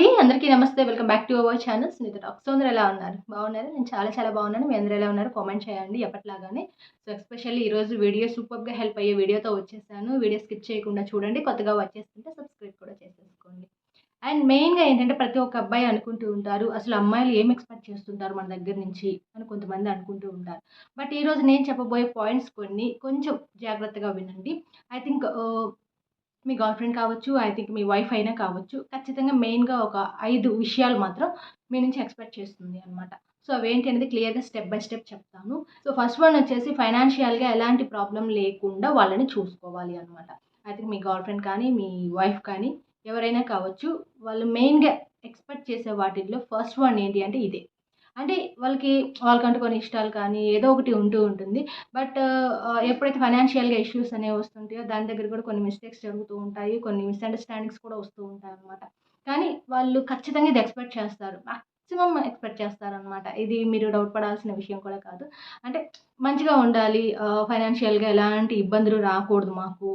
అండి. అందరికీ నమస్తే. Welcome back to our channel. Sunitha toxo. అందరూ ఎలా ఉన్నారు? బాగున్నారు? నేను చాలా చాలా బాగున్నాను. మీ అందరూ ఎలా ఉన్నారు? కామెంట్ చేయండి ఎప్పటిలాగానే. సో ఎస్పెషల్లీ ఈరోజు వీడియో సూపర్గా హెల్ప్ అయ్యే వీడియోతో వచ్చేసాను. వీడియో స్కిప్ చేయకుండా చూడండి. కొత్తగా వచ్చేస్తుంటే సబ్స్క్రైబ్ కూడా చేసేసుకోండి. అండ్ మెయిన్గా ఏంటంటే ప్రతి ఒక్క అబ్బాయి అనుకుంటూ ఉంటారు అసలు అమ్మాయిలు ఏం ఎక్స్పెక్ట్ చేస్తుంటారు మన దగ్గర నుంచి? అని కొంతమంది అనుకుంటూ ఉంటారు. బట్ ఈరోజు నేను చెప్పబోయే పాయింట్స్ కొన్ని. కొంచెం జాగ్రత్తగా వినండి. ఐ థింక్ మీ గర్ల్ ఫ్రెండ్ కావచ్చు ఐ థింక్ మీ వైఫ్ అయినా కావచ్చు ఖచ్చితంగా మెయిన్గా ఒక ఐదు విషయాలు మాత్రం మీ నుంచి ఎక్స్పెక్ట్ చేస్తుంది అనమాట సో అవేంటి అనేది క్లియర్గా స్టెప్ బై స్టెప్ చెప్తాను. సో ఫస్ట్ వన్ వచ్చేసి ఫైనాన్షియల్గా ఎలాంటి ప్రాబ్లం లేకుండా వాళ్ళని చూసుకోవాలి అనమాట ఐ థింక్ మీ గర్ల్ ఫ్రెండ్ కానీ మీ వైఫ్ కానీ ఎవరైనా కావచ్చు వాళ్ళు మెయిన్గా ఎక్స్పెక్ట్ చేసే వాటిల్లో ఫస్ట్ వన్ ఏంటి అంటే ఇదే. అంటే వాళ్ళకి వాళ్ళకంటూ కొన్ని ఇష్టాలు కానీ ఏదో ఒకటి ఉంటూ ఉంటుంది. బట్ ఎప్పుడైతే ఫైనాన్షియల్గా ఇష్యూస్ అనేవి వస్తుంటాయో దాని దగ్గర కూడా కొన్ని మిస్టేక్స్ జరుగుతూ ఉంటాయి కొన్ని మిస్అండర్స్టాండింగ్స్ కూడా వస్తూ ఉంటాయి అనమాట కానీ వాళ్ళు ఖచ్చితంగా ఇది ఎక్స్పెక్ట్ చేస్తారు. మ్యాక్సిమం ఎక్స్పెక్ట్ చేస్తారనమాట ఇది మీరు డౌట్ పడాల్సిన విషయం కూడా కాదు. అంటే మంచిగా ఉండాలి ఫైనాన్షియల్గా ఎలాంటి ఇబ్బందులు రాకూడదు మాకు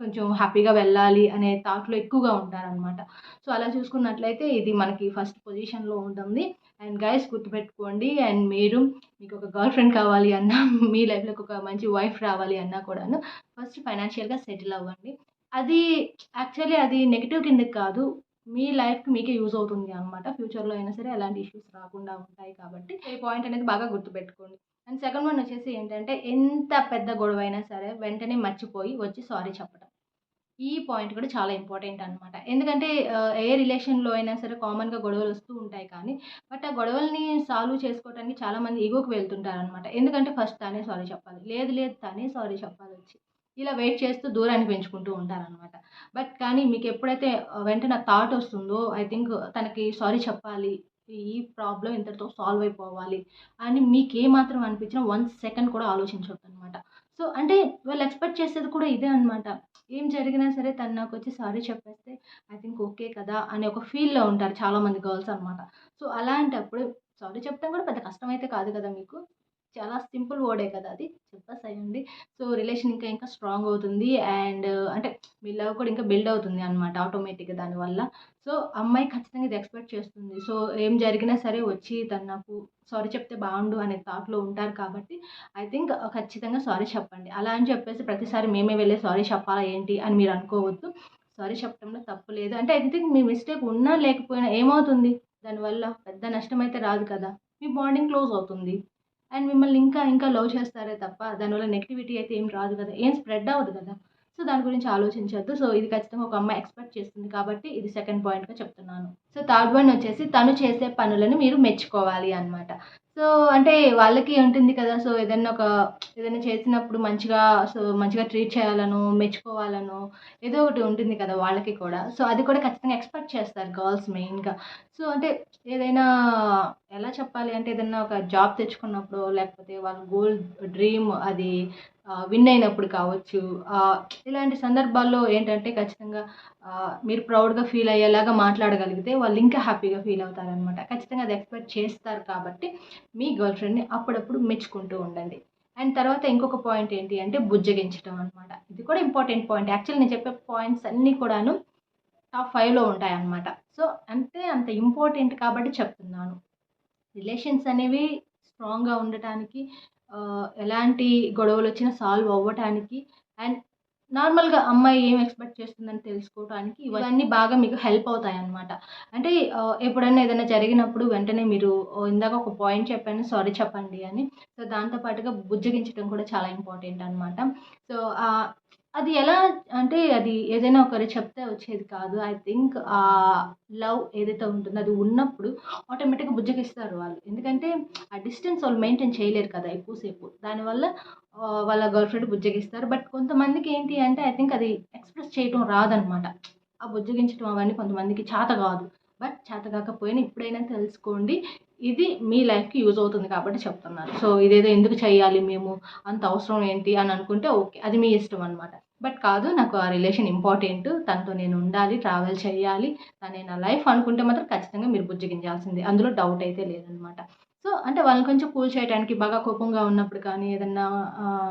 కొంచెం హ్యాపీగా వెళ్ళాలి అనే థాట్లో ఎక్కువగా ఉంటారనమాట సో అలా చూసుకున్నట్లయితే ఇది మనకి ఫస్ట్ పొజిషన్లో ఉంటుంది. అండ్ గైస్ గుర్తుపెట్టుకోండి అండ్ మీరు మీకు ఒక గర్ల్ ఫ్రెండ్ కావాలి అన్నా మీ లైఫ్లోకి ఒక మంచి వైఫ్ రావాలి అన్నా కూడాను ఫస్ట్ ఫైనాన్షియల్గా సెటిల్ అవ్వండి. అది యాక్చువల్లీ అది నెగిటివ్ కిందకి కాదు మీ లైఫ్కి మీకే యూజ్ అవుతుంది అనమాట ఫ్యూచర్లో అయినా సరే అలాంటి ఇష్యూస్ రాకుండా ఉంటాయి కాబట్టి ఈ పాయింట్ అనేది బాగా గుర్తుపెట్టుకోండి. అండ్ సెకండ్ వన్ వచ్చేసి ఏంటంటే ఎంత పెద్ద గొడవ అయినా సరే వెంటనే మర్చిపోయి వచ్చి సారీ చెప్పడం ఈ పాయింట్ కూడా చాలా ఇంపార్టెంట్ అనమాట ఎందుకంటే ఏ రిలేషన్లో అయినా సరే కామన్గా గొడవలు వస్తూ ఉంటాయి కానీ బట్ ఆ గొడవల్ని సాల్వ్ చేసుకోవడానికి చాలామంది ఈగోకి వెళ్తుంటారు అనమాట ఎందుకంటే ఫస్ట్ తనే సారీ చెప్పాలి లేదు లేదు తనే సారీ చెప్పాలి వచ్చి. ఇలా వెయిట్ చేస్తూ దూరాన్ని పెంచుకుంటూ ఉంటారనమాట బట్ కానీ మీకు ఎప్పుడైతే వెంటనే థాట్ వస్తుందో ఐ థింక్ తనకి సారీ చెప్పాలి ఈ ప్రాబ్లం ఇంతటితో సాల్వ్ అయిపోవాలి అని మీకు ఏమాత్రం అనిపించినా వన్ సెకండ్ కూడా ఆలోచించవద్దు అనమాట సో అంటే వాళ్ళు ఎక్స్పెక్ట్ చేసేది కూడా ఇదే అనమాట ఏం జరిగినా సరే తను నాకు వచ్చి సారీ చెప్పేస్తే ఐ థింక్ ఓకే కదా అనే ఒక ఫీల్లో ఉంటారు చాలామంది గర్ల్స్ అనమాట సో అలాంటప్పుడు సారీ చెప్పడం కూడా పెద్ద కష్టం అయితే కాదు కదా మీకు? చాలా సింపుల్ వర్డే కదా అది. చెప్పేసేయండి. సో రిలేషన్ ఇంకా ఇంకా స్ట్రాంగ్ అవుతుంది. అండ్ అంటే మీ లవ్ కూడా ఇంకా బిల్డ్ అవుతుంది అనమాట ఆటోమేటిక్గా దానివల్ల సో అమ్మాయి ఖచ్చితంగా ఇది ఎక్స్పెక్ట్ చేస్తుంది. సో ఏం జరిగినా సరే వచ్చి తను నాకు సారీ చెప్తే బాగుండు అనే థాట్లో ఉంటారు కాబట్టి ఐ థింక్ ఖచ్చితంగా సారీ చెప్పండి. అలా అని చెప్పేసి ప్రతిసారి మేమే వెళ్ళి సారీ చెప్పాలా ఏంటి అని మీరు అనుకోవద్దు. సారీ చెప్పడంలో తప్పు లేదు. అంటే ఐ థింక్ మీ మిస్టేక్ ఉన్నా లేకపోయినా ఏమవుతుంది? దానివల్ల పెద్ద నష్టం అయితే రాదు కదా. మీ బాండింగ్ క్లోజ్ అవుతుంది. అండ్ మిమ్మల్ని ఇంకా ఇంకా లవ్ చేస్తారే తప్ప దానివల్ల నెగిటివిటీ అయితే ఏం రాదు కదా. ఏం స్ప్రెడ్ అవ్వదు కదా. సో దాని గురించి ఆలోచించద్దు. సో ఇది ఖచ్చితంగా ఒక అమ్మాయి ఎక్స్పెక్ట్ చేస్తుంది కాబట్టి ఇది సెకండ్ పాయింట్గా చెప్తున్నాను. సో థర్డ్ వన్ వచ్చేసి తను చేసే పనులను మీరు మెచ్చుకోవాలి అనమాట సో అంటే వాళ్ళకి ఉంటుంది కదా సో ఏదైనా ఒక ఏదైనా చేసినప్పుడు మంచిగా సో మంచిగా ట్రీట్ చేయాలను మెచ్చుకోవాలను ఏదో ఒకటి ఉంటుంది కదా వాళ్ళకి కూడా. సో అది కూడా ఖచ్చితంగా ఎక్స్పెక్ట్ చేస్తారు గర్ల్స్ మెయిన్గా సో అంటే ఏదైనా ఎలా చెప్పాలి అంటే ఏదైనా ఒక జాబ్ తెచ్చుకున్నప్పుడు లేకపోతే వాళ్ళ గోల్ డ్రీమ్ అది విన్ అయినప్పుడు కావచ్చు ఇలాంటి సందర్భాల్లో ఏంటంటే ఖచ్చితంగా మీరు ప్రౌడ్గా ఫీల్ అయ్యేలాగా మాట్లాడగలిగితే వాళ్ళు ఇంకా హ్యాపీగా ఫీల్ అవుతారనమాట ఖచ్చితంగా అది ఎక్స్పెక్ట్ చేస్తారు కాబట్టి మీ గర్ల్ ఫ్రెండ్ని అప్పుడప్పుడు మెచ్చుకుంటూ ఉండండి. అండ్ తర్వాత ఇంకొక పాయింట్ ఏంటి అంటే బుజ్జగించడం అనమాట ఇది కూడా ఇంపార్టెంట్ పాయింట్. యాక్చువల్లీ నేను చెప్పే పాయింట్స్ అన్నీ కూడాను టాప్ ఫైవ్లో ఉంటాయి అన్నమాట సో అంతే అంత ఇంపార్టెంట్ కాబట్టి చెప్తున్నాను. రిలేషన్స్ అనేవి స్ట్రాంగ్గా ఉండటానికి ఎలాంటి గొడవలు వచ్చినా సాల్వ్ అవ్వటానికి అండ్ నార్మల్గా అమ్మాయి ఏం ఎక్స్పెక్ట్ చేస్తుందని తెలుసుకోవడానికి ఇవన్నీ బాగా మీకు హెల్ప్ అవుతాయి అనమాట అంటే ఎప్పుడైనా ఏదైనా జరిగినప్పుడు వెంటనే మీరు ఇందాక ఒక పాయింట్ చెప్పాను సారీ చెప్పండి అని. సో దాంతోపాటుగా బుజ్జగించడం కూడా చాలా ఇంపార్టెంట్ అనమాట సో అది ఎలా అంటే అది ఏదైనా ఒకరు చెప్తే వచ్చేది కాదు. ఐ థింక్ ఆ లవ్ ఏదైతే ఉంటుందో అది ఉన్నప్పుడు ఆటోమేటిక్గా బుజ్జగిస్తారు వాళ్ళు. ఎందుకంటే ఆ డిస్టెన్స్ వాళ్ళు మెయింటైన్ చేయలేరు కదా ఎక్కువసేపు. దానివల్ల వాళ్ళ గర్ల్ ఫ్రెండ్ బుజ్జగిస్తారు. బట్ కొంతమందికి ఏంటి అంటే ఐ థింక్ అది ఎక్స్ప్రెస్ చేయటం రాదనమాట. ఆ బుజ్జగించడం అవన్నీ కొంతమందికి చేత కాదు. బట్ చేత కాకపోయినా ఇప్పుడైనా తెలుసుకోండి. ఇది మీ లైఫ్కి యూజ్ అవుతుంది కాబట్టి చెప్తున్నాను సో ఇదేదో ఎందుకు చేయాలి మేము? అంత అవసరం ఏంటి? అని అనుకుంటే ఓకే అది మీ ఇష్టం అనమాట బట్ కాదు నాకు ఆ రిలేషన్ ఇంపార్టెంట్. తనతో నేను ఉండాలి ట్రావెల్ చేయాలి. తనే నా లైఫ్ అనుకుంటే మాత్రం ఖచ్చితంగా మీరు బుజ్జగించాల్సిందే. అందులో డౌట్ అయితే లేదనమాట సో అంటే వాళ్ళని కొంచెం కూల్ చేయడానికి బాగా కోపంగా ఉన్నప్పుడు కానీ ఏదన్నా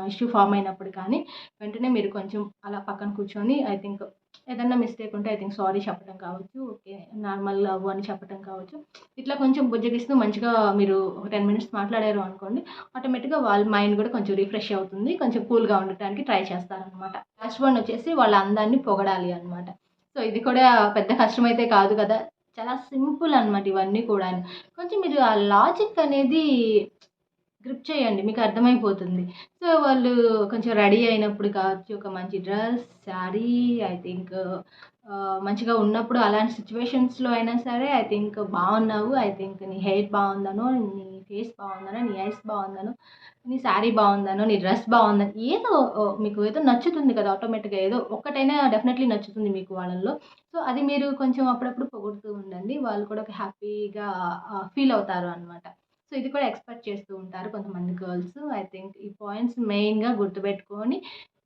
ఇష్యూ ఫామ్ అయినప్పుడు కానీ వెంటనే మీరు కొంచెం అలా పక్కన కూర్చొని ఐ థింక్ ఏదన్నా మిస్టేక్ ఉంటే ఐ థింక్ సారీ చెప్పడం కావచ్చు ఓకే నార్మల్ లవ్ అని చెప్పడం కావచ్చు. ఇట్లా కొంచెం బుజ్జగిస్తూ మంచిగా మీరు ఒక టెన్ మినిట్స్ మాట్లాడారు అనుకోండి ఆటోమేటిక్గా వాళ్ళ మైండ్ కూడా కొంచెం రిఫ్రెష్ అవుతుంది కొంచెం కూల్గా ఉండటానికి ట్రై చేస్తారనమాట లాస్ట్ వన్ వచ్చేసి వాళ్ళ అందాన్ని పొగడాలి అనమాట సో ఇది కూడా పెద్ద కష్టమైతే కాదు కదా. చాలా సింపుల్ అనమాట ఇవన్నీ కూడా కొంచెం మీరు ఆ లాజిక్ అనేది గ్రిప్ చేయండి మీకు అర్థమైపోతుంది. సో వాళ్ళు కొంచెం రెడీ అయినప్పుడు కావచ్చు ఒక మంచి డ్రెస్ శారీ ఐ థింక్ మంచిగా ఉన్నప్పుడు అలాంటి సిచ్యువేషన్స్లో అయినా సరే ఐ థింక్ బాగున్నావు ఐ థింక్ నీ హెయిర్ బాగుందనో నీ ఫేస్ బాగుందనో నీ ఐస్ బాగుందనో నీ శారీ బాగుందనో నీ డ్రెస్ బాగుందని ఏదో మీకు ఏదో నచ్చుతుంది కదా ఆటోమేటిక్గా ఏదో ఒక్కటైనా డెఫినెట్లీ నచ్చుతుంది మీకు వాళ్ళల్లో. సో అది మీరు కొంచెం అప్పుడప్పుడు పొగుడుతూ ఉండండి వాళ్ళు కూడా ఒక హ్యాపీగా ఫీల్ అవుతారు అనమాట సో ఇది కూడా ఎక్స్పెక్ట్ చేస్తూ ఉంటారు కొంతమంది గర్ల్స్. ఐ థింక్ ఈ పాయింట్స్ మెయిన్గా గుర్తుపెట్టుకొని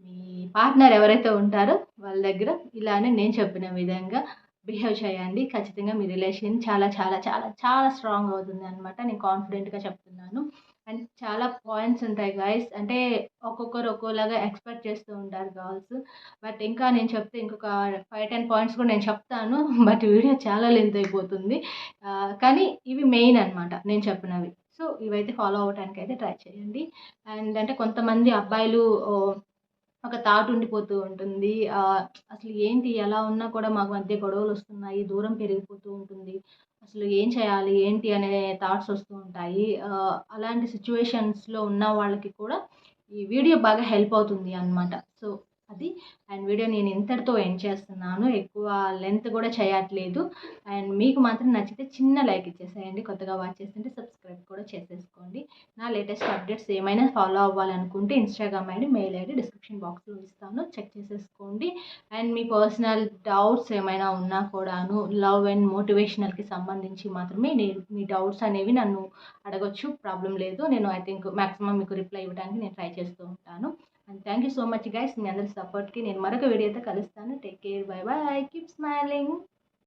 మీ పార్ట్నర్ ఎవరైతే ఉంటారో వాళ్ళ దగ్గర ఇలానే నేను చెప్పిన విధంగా బిహేవ్ చేయండి. ఖచ్చితంగా మీ రిలేషన్ చాలా చాలా చాలా చాలా స్ట్రాంగ్ అవుతుంది అనమాట నేను కాన్ఫిడెంట్గా చెప్తున్నాను. అండ్ చాలా పాయింట్స్ ఉంటాయి గాయస్ అంటే ఒక్కొక్కరు ఒక్కోలాగా ఎక్స్పెక్ట్ చేస్తూ ఉంటారు గర్ల్స్ బట్ ఇంకా నేను చెప్తే ఇంకొక ఫైవ్ టెన్ పాయింట్స్ కూడా నేను చెప్తాను. బట్ వీడియో చాలా లెంత్ అయిపోతుంది. కానీ ఇవి మెయిన్ అనమాట నేను చెప్పినవి. సో ఇవైతే ఫాలో అవ్వడానికి అయితే ట్రై చేయండి. అండ్ అంటే కొంతమంది అబ్బాయిలు ఒక థాట్ ఉండిపోతూ ఉంటుంది. అసలు ఏంటి? ఎలా ఉన్నా కూడా మాకు మధ్య గొడవలు వస్తున్నాయి. దూరం పెరిగిపోతూ ఉంటుంది. అసలు ఏం చేయాలి? ఏంటి? అనే థాట్స్ వస్తూ ఉంటాయి. అలాంటి సిచ్యువేషన్స్లో ఉన్న వాళ్ళకి కూడా ఈ వీడియో బాగా హెల్ప్ అవుతుంది అన్నమాట. సో అది. అండ్ వీడియో నేను ఇంతటితో ఎండ్ చేస్తున్నాను. ఎక్కువ లెంత్ కూడా చేయట్లేదు. అండ్ మీకు మాత్రం నచ్చితే చిన్న లైక్ ఇచ్చేసేయండి. కొత్తగా వాచ్ చేస్తుంటే సబ్స్క్రైబ్ కూడా చేసేసుకోండి. నా లేటెస్ట్ అప్డేట్స్ ఏమైనా ఫాలో అవ్వాలనుకుంటే Instagram ID mail ID description బాక్స్లో ఇస్తాను. చెక్ చేసేసుకోండి. అండ్ మీ పర్సనల్ డౌట్స్ ఏమైనా ఉన్నా కూడాను లవ్ అండ్ మోటివేషనల్కి సంబంధించి మాత్రమే నేను మీ డౌట్స్ అనేవి నన్ను అడగొచ్చు. ప్రాబ్లం లేదు. నేను ఐ థింక్ మ్యాక్సిమం మీకు రిప్లై ఇవ్వడానికి నేను ట్రై చేస్తూ ఉంటాను. And thank you so much guys మీ అందరి సపోర్ట్కి నేను మరొక వీడియోతో కలుస్తాను. Take care bye bye keep smiling